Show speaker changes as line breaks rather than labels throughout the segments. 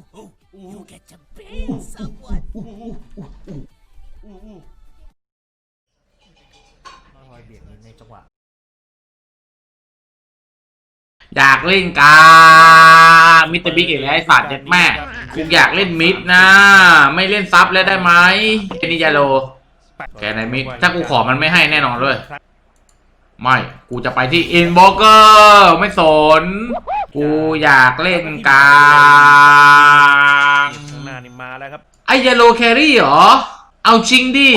You get to bang someone.
คอยเบียดในจังหวะ
อยากเล่นกามิสเตอร์บิ๊กอีกแล้วไอ้สัตว์เด็ดแม่กูอยากเล่นมิดนะ ไม่เล่นซับแล้วได้ไหมไอ้นี่ยาโล แกในมิดถ้ากูขอมันไม่ให้แน่นอนด้วยไม่ กูจะไปที่อินบ็อกเกอร์ ไม่สน กูอยากเล่นกลาง
ข้างหน้านี่มาแล้วครับ
ไอ้ยาโลแครี่เหรอ เอาจริงดิ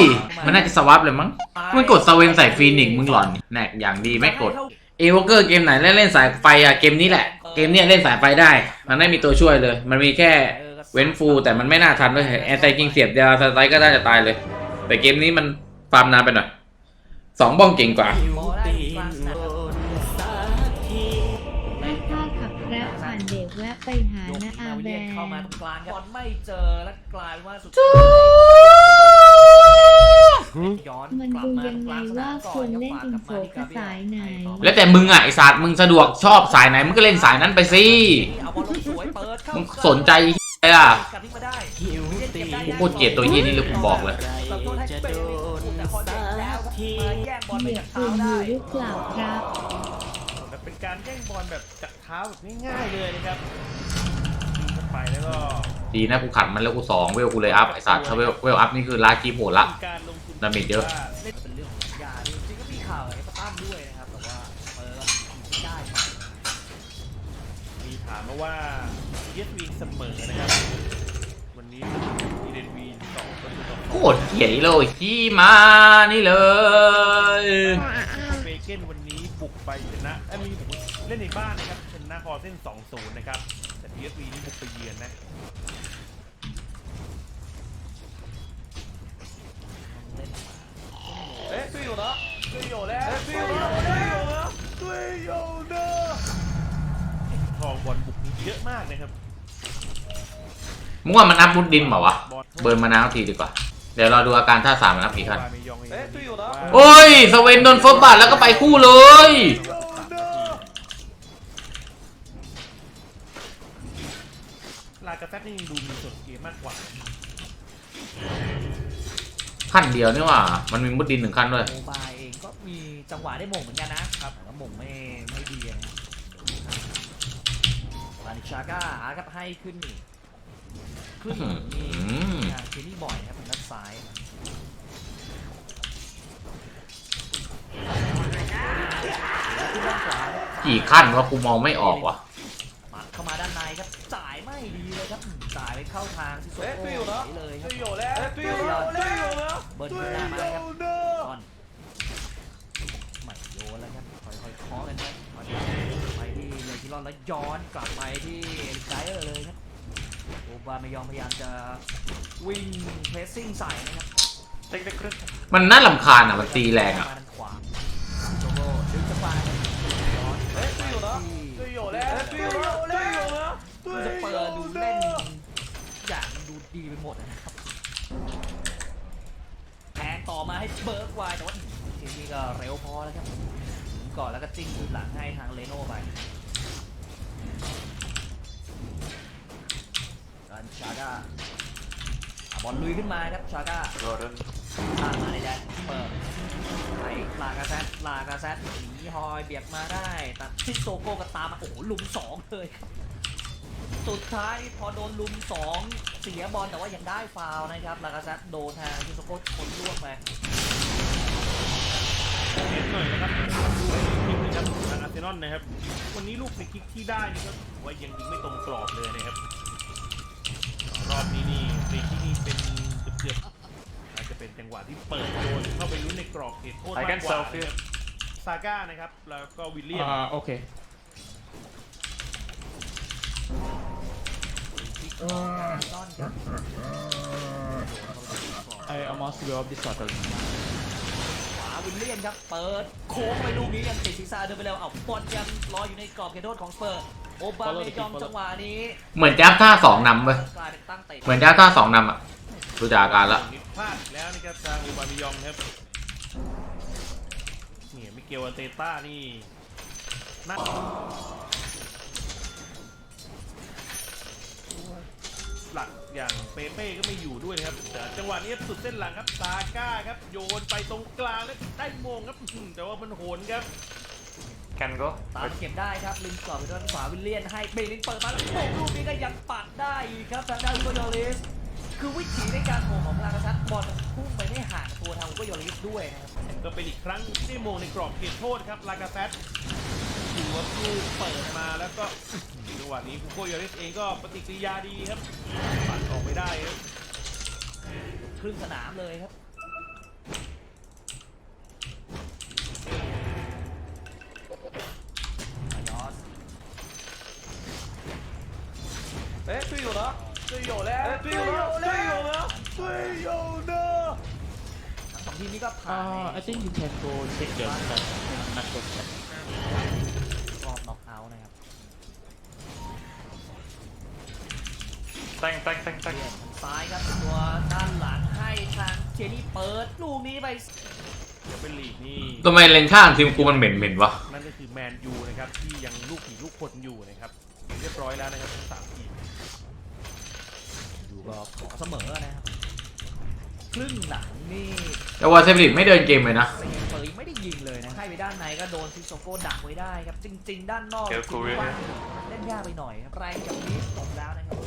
มันน่าจะสวับเลยมั้ง มันกดสเวนใส่ฟีนิกซ์มึงหล่อนแน่อย่างดีไม่กด เอวเกอร์เกมไหนเล่นเล่นสายไฟอะเกมนี้แหละ เกมเนี้ยเล่นสายไฟได้ มันไม่มีตัวช่วยเลย มันมีแค่เว้นฟูลแต่มันไม่น่าทันด้วยแอร์ไซคิงเสียบเดียวสไลด์ก็น่าจะตายเลย แต่เกมนี้มันฟาร์มนานไปหน่อยสองบ้องเก่งกว่า
ไป
หา
โยก
นะอา
มาวิ
แบ
เลียน
ร์
เข้ามาตรงกลางครับบอลไม่เจอและกลายเป็นว่าสุดท้ายย้อน
มัน
กลับ
ดู
มา
ยัง
ก
ไง
ลางสนาม
ว่า
ก่
ค
อ
วนร
ครับ
เล่น
ฝาก
อิ
ก
น
ลับ
โฟ
มาที่
กระสายไหน
แล้วแต่มึงอะไอศาสตร์มึงสะดวกชอบสายไหนมึงก็เล่นสายนั้นไปสิ
เอาบอลลงสวยเปิดเข้า
มึงสนใจอะไรอะ
กลับทิ้งมาได้
กูโคตรเกลียดตัวเหี้ยนี่เลยกูบอกเลย
เราต้องให้เบรกแต่พอเด็กแล้วครับมาแย่งบอล
เห
ไป
ยีย
จา
บ
ก
ปื
เท้าน
อ
ได้
ยู่หรือเปล่าครับ
แต่เป็นการแย่งบอลแบบจากเท้าแบบง่ายๆเลยนะครับยิงเข้า ไปแล้วก็
ดีนะกูขัดมันแล้วกูสองเวลกูเลยอัพไอสัตว์ถ้าเวลเวลอัพนี่คือลากีโหดละ
มีการลงทุน
ดาเมจเยอะ
เล่นเป็นเรื่องของสัญญาจริงๆก็มีข่าวกับเอเวอร์ตันด้วยนะครับแต่ว่าเออไม่ได้ไป
มีถามมาว่าเยสวีเสมอนะครับ วันนี้อีเดนวีสองประตูต่อ
โคตรเกลียดเลยขี้มานี่เลย
เบเกนวันนี้บุกไปชนะเอ้ยมีบุกเล่นในบ้านนะครับชนะคอเส้น 2-0 นะครับ แต่เยสวีนี่บุกไปเยือนนะ เอ๊ะ队友呢队友嘞队友呢队友呢队友呢ทองบอลบุกนี่เยอะมากนะครับ
มึงว่ามันอัพมุดดินเปล่าวะ เบิร์นมานาวทีดีกว่า เดี๋ยวเราดูอาการท่าสามมันอัพกี่ขั้น
เอ๊ะ队友呢
โอ้ย สเวนโดนเฟิร์สบัตแล้วก็ไปคู่เลย
ลากาแฟนี่ดูมีส่วนเกมมากกว่า
ขั้นเดียวนี่หว่า มันมีมุดดินหนึ่งขั้นด้วย
โมบายเองก็มีจังหวะได้หม่งเหมือนกันนะครับแต่ว่าหม่งไม่ไม่ดีนะครับลานิชาก้าหาครับให้ขึ้นนี่ขึ้นนี่
อืม
ทางเคนี่บ่อยครับทางด้านซ้ายขึ้นด้านขวาครับ
กี่ขั้นวะกูมองไม่ออกว่ะ
ปัดเข้ามาด้านในครับจ่ายไม่ดี เลยครับจ่ายไปเข้าทางซิโซโก้เลยครับ
队友嘞队友呢队友呢
เบิร์นขึ้นหน้ามาครับ ตอนไม่โยนแล้วครับค่อยๆเคาะกันครับมาที่ไปที่เลยที่รอดแล้วย้อนกลับไปที่เอ็นไกเออร์เลยครับโอบาเมยองพยายามจะวิ่งเพรสซิ่งใส่นะครับ
มันน่าลำคาญอ่ะ มันตีแรงอ่ะ
มาทางขวาโจโก้ดึงจะไปย้อน
เอ๊ะ队友呢队友嘞队友呢队友呢
ดูจะเปิดดูเล่นอย่าง ดูดีไปหมดนะครับแทงต่อมาให้เบิร์กไวแต่ว่าทีนี้ก็เร็วพอแล้วครับถึงก่อนแล้วก็จิ้งคืนหลังให้ทางเลโน่ไปกันชาก้าอะบอลลุยขึ้นมาครับชาก้าข้ามมาในแดนเปิดไหลลากาแซดลากาแซดหนีฮอยเบียดมาได้ตัดซิโซโก้ก็ตามมาโอ้โหลุมสองเลยครับสุดท้ายพอโดนลุมสอง เสียบอลแต่ว่ายังได้ฟาวล์นะครับลากาแซดโดนทางซิโซโก้คนล่วงไป
เห็นหน่อยนะครับดูคลิปนะครับทางอาร์เซนอลนะครับ วันนี้ลูกฟรีคิกที่ได้นี่ก็ถือว่ายังยิงไม่ตรงกรอบเลยนะครับ รอบนี้นี่ฟรีคิกนี่เป็นเกือบๆอาจจะเป็นจังหวะที่เปิดโดนเข้าไปลุ้นในกรอบเขตโทษมากกว่านะครับซาก้านะครับ แล้วก็วิลเลียม
Uh, okay.
ต้อนค รับ
I, I must go up this battle.
ขวาวิลเลียนครับเปิดโค้งไปลูกนี้ยังติดศีรษะเดินไปแล้วเอาบอลยังรออยู่ในกรอบเขตโทษของสเปอร์โอบาเมยองจังหวะนี้
เหมือนจะอัพท่าสองนำเว้ย
กลายเป็นตั้งเตะ
เหมือนจะอัพท่าสองนำอะดูจากอาการละ
นิดพลาดอีกแล้วนะครับทางอูบามิยองครับเนี่ยมิเกลอาร์เตต้านี่น่า หลัก อย่างเปเป้ก็ไม่อยู่ด้วยนะครับแต่จังหวะนี้สุดเส้นหลังครับซาก้าครับโยนไปตรงกลางแล้วได้โมงครับอื้อหือแต่ว่ามันโหนครับ
Can go.
ตามเก็บได้ครับลินกรอบไปด้านขวาวิลเลียนให้เบลินเปิดมาแล้วโอ้ลูกนี้ก็ยังปัดได้อีกครับทางด้านอุโกโยลิสคือวิถีในการโหมของพลากระชัดบอลมันพุ่งไปไม่ห่างตัวทางอุโกโยลิสด้วยนะครับ
ก็เป็นอีกครั้งที่ได้โมงในกรอบเขตโทษครับลากาเซต ถือว่าลูกเปิดมาแล้วก็จังหวะนี้คุโกโยริสเองก็ปฏิกิริยาดีครับปัดออกไม่ได้ครับ
ครึ่งสนามเลยครับ ยอสเอ๊ะ队友呢队友แล้ว队友呢队友呢队友呢สองทีมนี้ก็ผ่าน
Uh, I think you can go check the chat. Not
น็อกเอาท์นะครับ
Thank, thank, thank,
เปลี่
thank.
ยนทางซ้ายครับตัวด้านหลังให้ทางเจนี่เปิดลูกนี้ไป
เดี๋ยวเป็นลีกนี่
ทำไมเลนข้างทีมกูมันเหม็นเหม็นๆวะ
นั่นก็คือแมนยูนะครับที่ยังลูกผีลูกคนอยู่นะครับเรียบร้อยแล้วนะครับทั้งสามทีม
ดูก็ขอเสมอนะครับ ครึ่งหลังนี่
แต่ว่าเซฟริกไม่เดินเกมเลยนะ
เซนเปอร์ไม่ได้ยิงเลยนะให้ไปด้านในก็โดนซิโซโก้ดักไว้ได้ครับ จริง ๆ ด้านนอก
เดี๋ยว
คิด
กูเรียน
ว่าเล่นยากไปหน่อยครับแรงจากนี้ตกแล้วนะครับ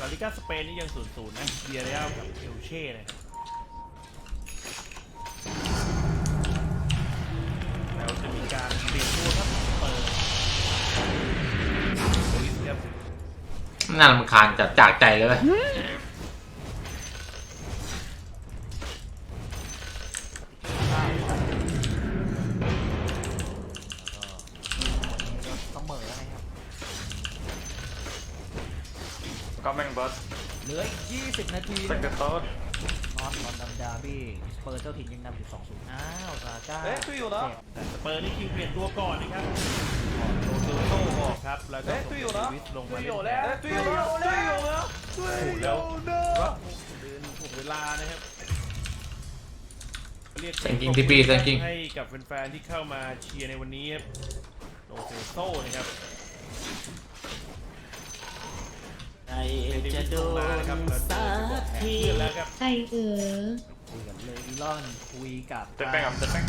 ลาลิก้าสเปนนี่ยังศูนย์ศูนย์นะเบียร์เรียลกับเอลเช่นะครับแล้วจะมีการเปลี่ยนตัวครับเปิดโอลิสครับ
น่ารำคาญจัดจากใจเลยเว้ย
เสมอนะครับ
Coming, bud.
เหลืออีก 20 นาที
สั
งกะ
ต๊อด
นอนนอนดัมดาบี้สเปอร์เจ้าถิ่นยังนำอยู่ย์อ้าวซาก้า
เอ๊ะตุยอยู่
แล้วเปอร์นี่คิวเปลี่ยนตัวก่อนนะครับโดนโซ่ออกครับ แล้วก็
เอ๊ะตุยอ
ยู่แล้ว
ตุ
ยอ
ยู่
แล้ว
ตุยอยู่
แล้ว
ตุยอยู่แล้วตุย
อยู่แล้วรับเวลานะครับเรียก
แซงกิ้งทีปีแซงกิ้ง
ให้กับแฟนๆที่เข้ามาเชียร์ในวันนี้ครับโดนโซ่นะครับ
จะโดนสักที
ใช่เออ
คุยกับเลอีลอนคุยกับ
เต้นแป้
งบเต้น
แป้ง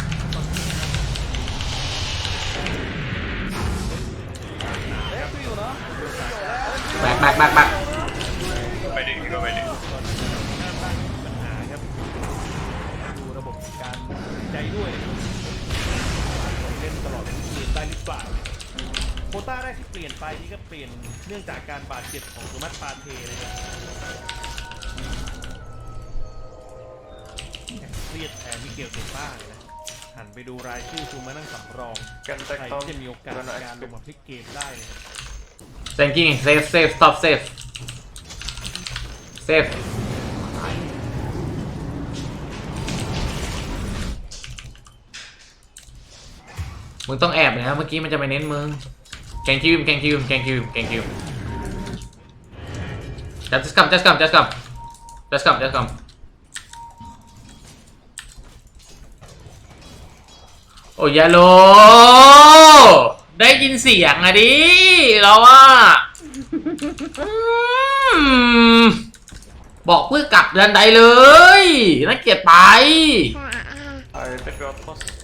แบกแบกแบก
แบก
ไปดิก็ไปดิปัญหาครับดูระบบการใจด้วยเล่นตลอดทุกเกมได้หรือเปล่า ควต้าแรกที่เปลี่ยนไปนี่ก็เปลี่ยนเนื่องจากการบาดเจ็บของโทมัสปาเทนะครับเครียดแทนมิเกลเซป้าเลยนะหันไปดูรายชื่อซูมานั่งสำรอง
Can
ใคร
take
ที่จะ
down.
มีโอกาส
Gonna
ในการลง
expect.
มาพลิกเกมได้นะครับ
แซงกิ้งเซฟเซฟสต็อปเซฟเซฟมึงต้องแอบเลยนะเมื่อกี้มันจะไปเน้นมึง แกงคิวแกงคิวแกงคิวแกงคิว just come just come just come just come just come โอ้ยาโลได้ยินเสียงอะดิ เราว่าอืมบอกเพื่อกลับเดือนใดเลยน่าเกลียดไป
I take your post.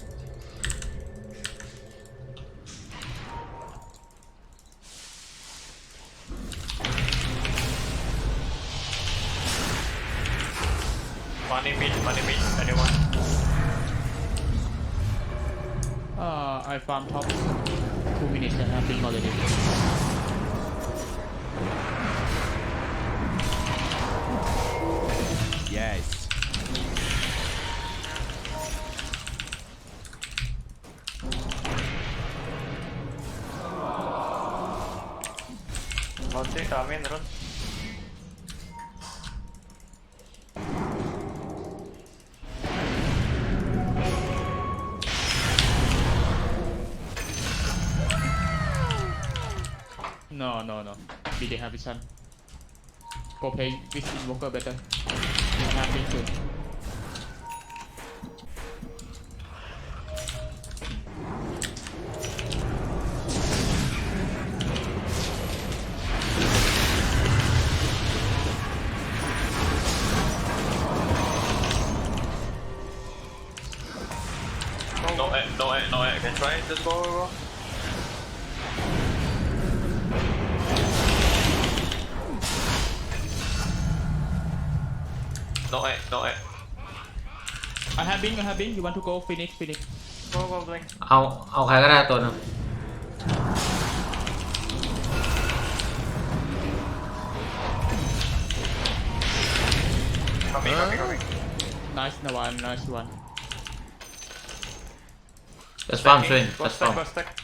Uh, No, no, no. We didn't have this one. Go play this invoker better.
It happened. No A, no A.
I have bing I have bing you want to go Phoenix Phoenix
Go, go, Blink.
เอาเอาใครก็ได้ตัวหนึง
Coming, coming, coming.
nice no one nice one
just farm swing
Go
just
stack,
farm
go stack.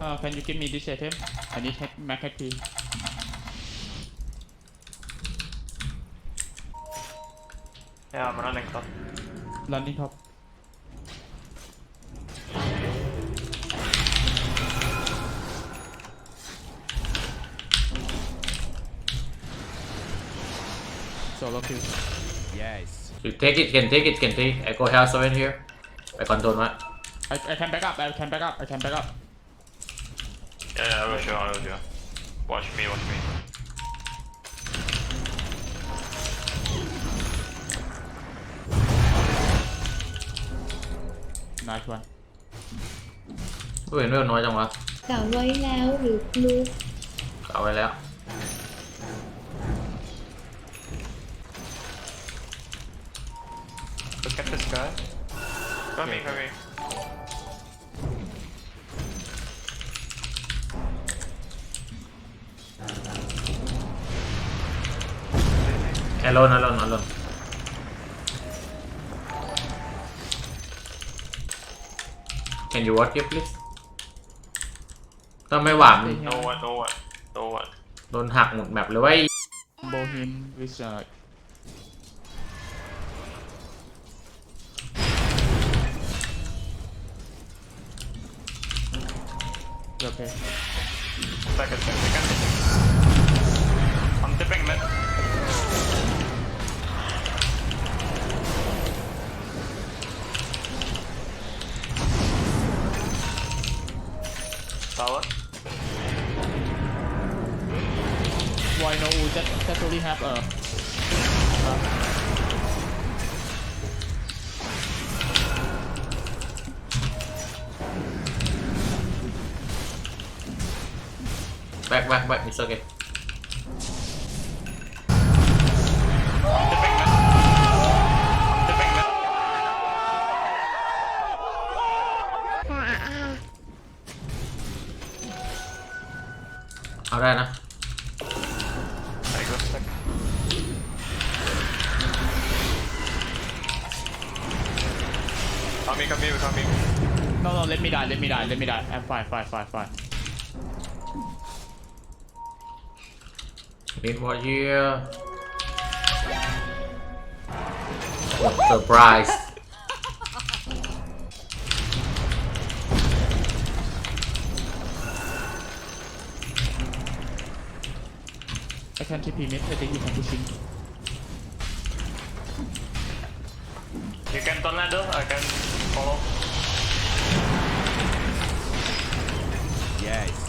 Uh, can you give me this item? I need head mac HP.
Yeah, I'm running top.
Running top. Solo kill. Yes.
You take it, can take it, can take. I go house over here. I control that.
I, I can back up, I can back up, I can back up.
Yeah, yeah, I will show, I will show. Watch me, watch me.
nice one
กูเห็นเวลน้อยจังวะ
กะไว้แล้วหรือพลุก
เอาไว้แล้ว
Look at this guy. Coming, coming.
แอ ลโลนอลอนอลอนแ Can you watch it please ถ้าไม่หวาน
No one, no one, no one.
โดนหักหมดแมปเลยเว้ย
combo him with uh, okay
Second, second, second. I'm tipping mid. Tower.
why no that that only have a
back back back. It's okay เอาได้นะ
I go stack. Coming, coming, coming.
no no let me die let me die let me die I'm fine fine fine fine
Need more here What surprise
I can TP mid I think you can push in
You can turn ladder, I can follow. Yes.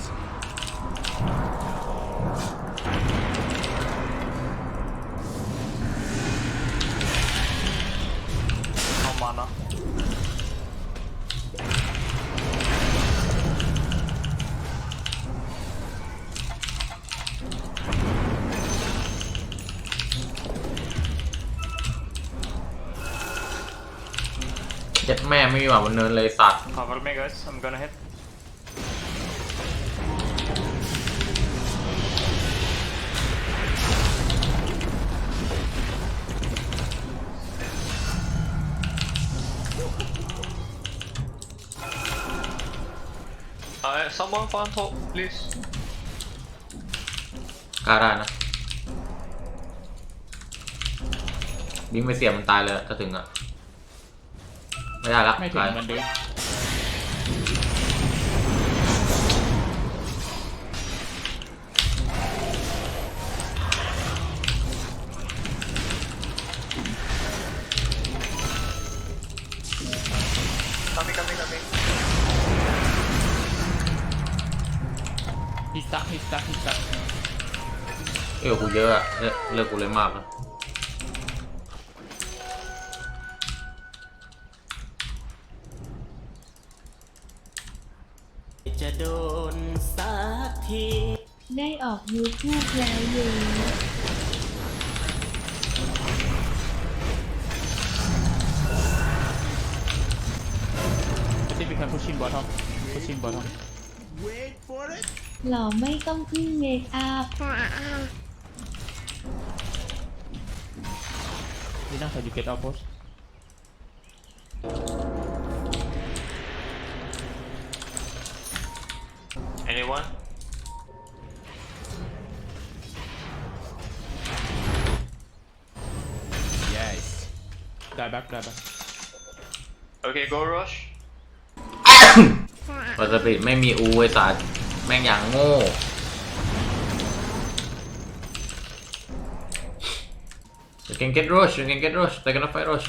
Chết เจ็ดแม่ไม่มีหวังบนเนินเลยสัตว์
Cover me guys, I'm gonna hit. Uh, someone find hope, please.
กล้าได้นะบิงไปเสียบมันตายเลยถ้าถึงอะ ไม่ได้ละ
ไม่ถึงมันดึง
พิ
ซซ่าพิซซ่าพิซซ่า
เออกูเยอะอะเลิกกูเลยมากเลย
จะโดนสักที
ได้ออกยูทูบแล้วเย
I think we can push in bottom push in bottom
หล่อไม่ต้องพึ่งเมคอัพ
Lina can you get our post
Anyone?
Die back die back
Okay, go rush.
ปกติไม่มีอูไอสัตว์แม่งอย่างโง่ You can get rush, you can get rush, they're gonna fight rush.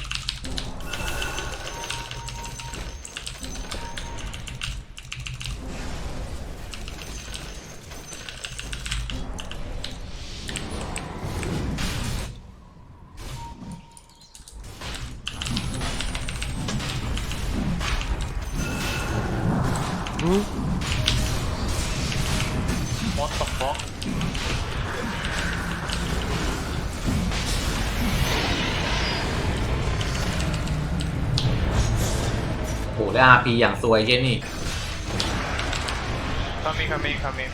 โหได้อาพีอย่างซวยเช่นนี่
Coming, coming, coming.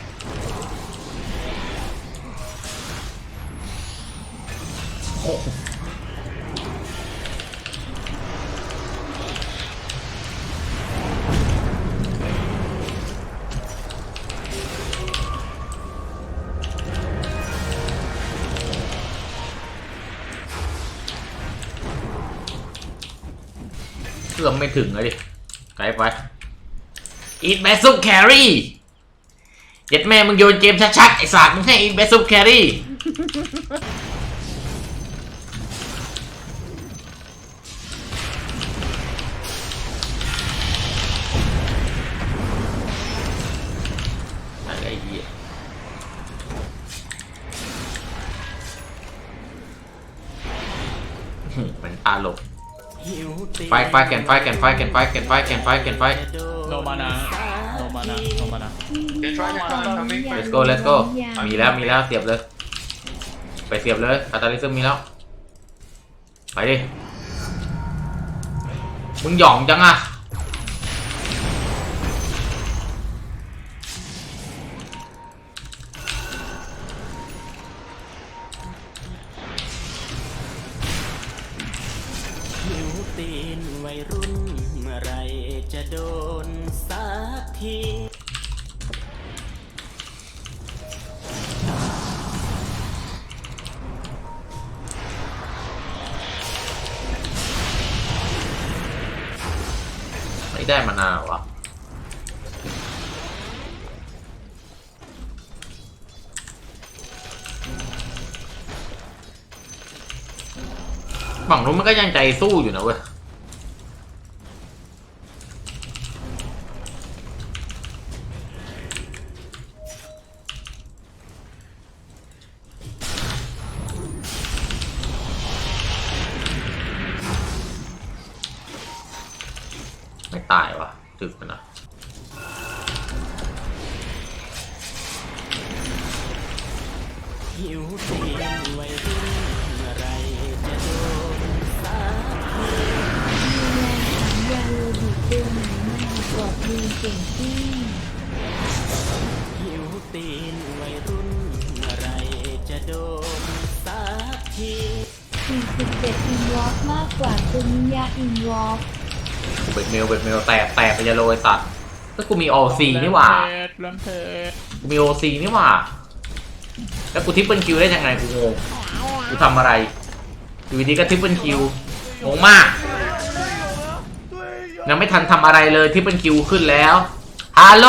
เอื้อมไม่ถึงเลยดิ ไกลไป อีทแบสซุปแครี่เด็ดแม่มึงโยนเกมชัดๆไอ้สากมึงให้อีทแบสซุปแครี่ ไฟไฟแกนไฟแกนไฟแกนไฟแกนไฟแกนไฟแกนไฟ
จะโดน
no mana no mana no mana
Okay, try, try, try, coming.
let's go let's go มีแล้วมีแล้วเสียบเลย ไปเสียบเลยคาตาลิซึมมีแล้ว ไปดิ มึงหย่องจังอะ
ตีนวัยรุ่น เมื่อไรจะโดนสักที
ก็ยังใจสู้อยู่นะเว้ยไม่ตายวะถึกไปนะ
ด
เมล
เบ็ดเมลแตกแตกไปจะโรยสัตว์แล้วกูมีโอซีนี่หว่า
Rampage Rampage
กูมีโอซีนี่หว่า แล้วกูทิปเปิลคิวได้ยังไงกูงงกูทำอะไรอยู่ดีก็ทิปเปิลคิวงงมากยังไม่ทันทำอะไรเลยทิปเปิลคิวขึ้นแล้วฮัลโหล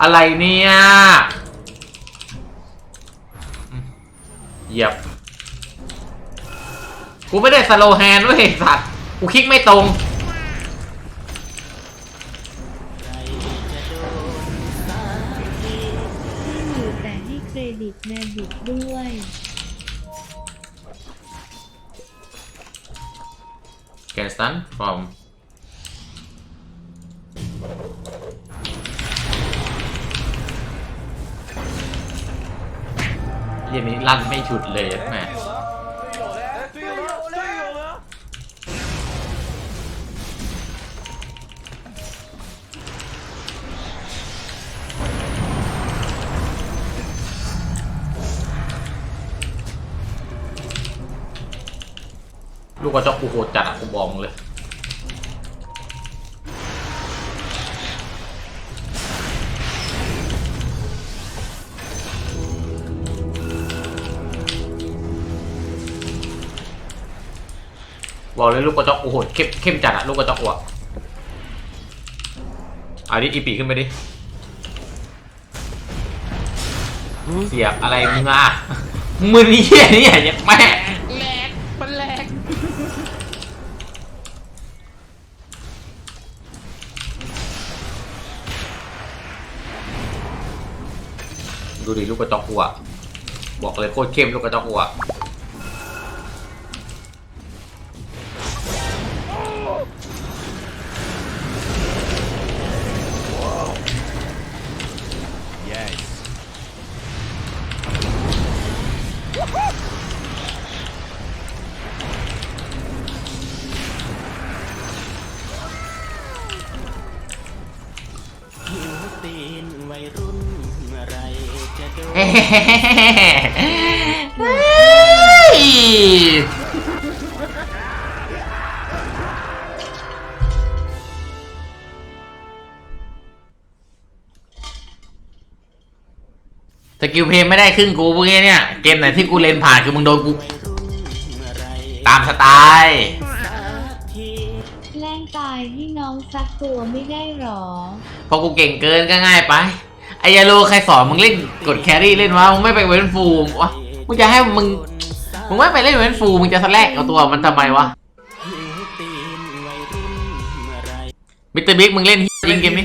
อะไรเนี่ยเหยียบ กูไม่ได้สโลว์แฮนด์เว้ยสัตว์ กูคลิกไม่ตรง ลูกกระจกกูโหดจัดอะกูบอกมึงเลยบอกเลยลูกกระจกกูโหดเข้มเข้มจัดอะลูกกระจกกูอะเอาดิอีปีขึ้นไปดิ เสียบอะไรมึงอะมึงนี่เหี้ยนี่อย่ายัดแม่
แหลกมันแหลก
ดูดิลูกกระจอกหัว บอกเลยโคตรเข้มลูกกระจอก
หัว
สกิลเพลย์ไม่ได้ครึ่งกูเมื่อกี้เนี่ย เกมไหนที่กูเล่นผ่านคือมึงโดนกู
วัยรุ่นเมื่อไหร
ตามสไตล์
สักที
แกล้งตายให้น้องสักตัวไม่ได้หรอ
พอกูเก่งเกินก็ง่ายไป ไอยาโลใครสอนมึงเล่นกดแครี่เล่นวะมึงไม่ไปเว้นฟูมวะมึงจะให้มึงมึงไม่ไปเล่นเว้นฟูมึงจะสแลกเอาตัวมันทำไมวะ
หิตเมื่อไหร
มิสเตอร์บิ๊กมึงเล่นยจริงเกมนี้